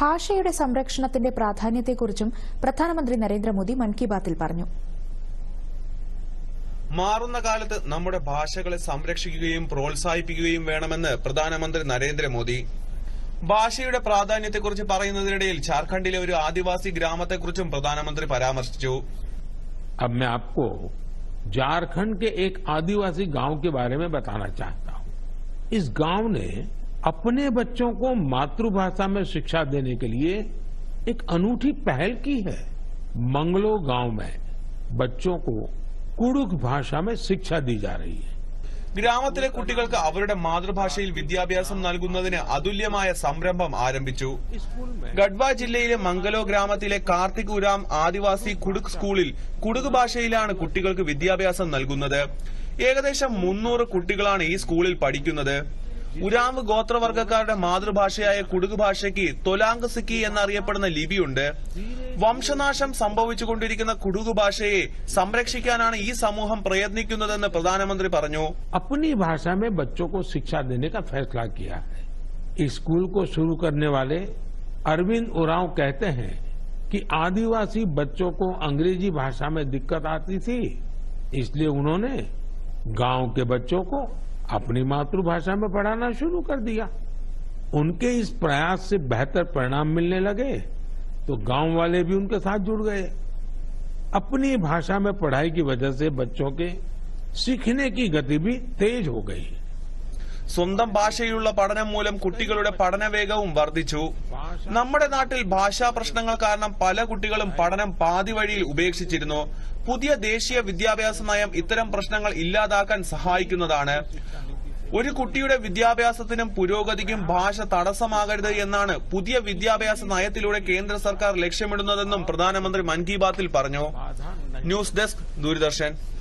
ഭാഷയുടെ സംരക്ഷണത്തിന്റെ പ്രാധാന്യത്തെക്കുറിച്ചും പ്രധാനമന്ത്രി നരേന്ദ്രമോദി മൻ കി ബാത്തിൽ പറഞ്ഞു മാറുന്ന കാലത്ത് നമ്മുടെ ഭാഷകളെ സംരക്ഷിക്കുകയും പ്രോത്സാഹിപ്പിക്കുകയും വേണമെന്ന് പ്രധാനമന്ത്രി നരേന്ദ്രമോദി ഭാഷയുടെ പ്രാധാന്യത്തെക്കുറിച്ച് പറയുന്നതിനിടയിൽ ജാർഖണ്ഡിലെ ഒരു ആദിവാസി ഗ്രാമത്തെക്കുറിച്ചും പ്രധാനമന്ത്രി പരാമർശിച്ചു अब मैं आपको झारखंड के एक आदिवासी गांव के बारे में बताना चाहता हूं इस गांव ने अपने बच्चों को मातृभाषा में शिक्षा देने के लिए एक अनूठी पहल की है मंगलो गांव में बच्चों को कुडुख भाषा में शिक्षा दी जा रही है ग्रामത്തിലെ കുട്ടികൾക്ക് അവരുടെ മാതൃഭാഷയിൽ വിദ്യാഭ്യാസം നൽകുന്നതിനെ അതുല്യമായ സംരംഭം ആരംഭിച്ചു ഗഡ്വ ജില്ലയിലെ മംഗലോ ഗ്രാമത്തിലെ കാർത്തികുര ആദിവാസി കുടുക്ക് സ്കൂളിൽ കുടുക്ക് ഭാഷയിലാണ് കുട്ടികൾക്ക് വിദ്യാഭ്യാസം നൽകുന്നത ഏകദേശം 300 കുട്ടികളാണ് ഈ സ്കൂളിൽ പഠിക്കുന്നു उराव गोत्रवर्ग मतृभाषय कुड़ग की तोलांग सिकी लिपि वंशनाश संभव कुड़ग भाषये संरक्षण प्रयत्न प्रधानमंत्री अपनी भाषा में बच्चों को शिक्षा देने का फैसला किया है स्कूल को शुरू करने वाले अरविंद उराव कहते हैं कि आदिवासी बच्चों को अंग्रेजी भाषा में दिक्कत आती थी इसलिए उन्होंने गांव के बच्चों को अपनी मातृभाषा में पढ़ाना शुरू कर दिया उनके इस प्रयास से बेहतर परिणाम मिलने लगे तो गांव वाले भी उनके साथ जुड़ गए अपनी भाषा में पढ़ाई की वजह से बच्चों के सीखने की गति भी तेज हो गई സ്വന്തം ഭാഷയിലുള്ള പഠനം മൂലം കുട്ടികളുടെ പഠനവേഗവും വർദ്ധിച്ചു നമ്മുടെ നാട്ടിൽ ഭാഷാ പ്രശ്നങ്ങൾ കാരണം പല കുട്ടികളും പഠനം പാതി വഴിയിൽ ഉപേക്ഷിച്ചിരുന്നു പുതിയ ദേശീയ വിദ്യാഭ്യാസ നയം ഇത്തരം പ്രശ്നങ്ങൾ ഇല്ലാതാക്കാൻ സഹായിക്കുന്നതാണ് ഒരു കുട്ടിയുടെ വിദ്യാഭ്യാസത്തിനും പുരോഗതിക്കും ഭാഷ തടസ്സമാകരുത് എന്നാണ് പുതിയ വിദ്യാഭ്യാസ നയത്തിലൂടെ കേന്ദ്ര സർക്കാർ ലക്ഷ്യമിടുന്നതെന്നും പ്രധാനമന്ത്രി മൻ കി ബാത്തിൽ പറഞ്ഞു ന്യൂസ് ഡെസ്ക് ദൂരദർശൻ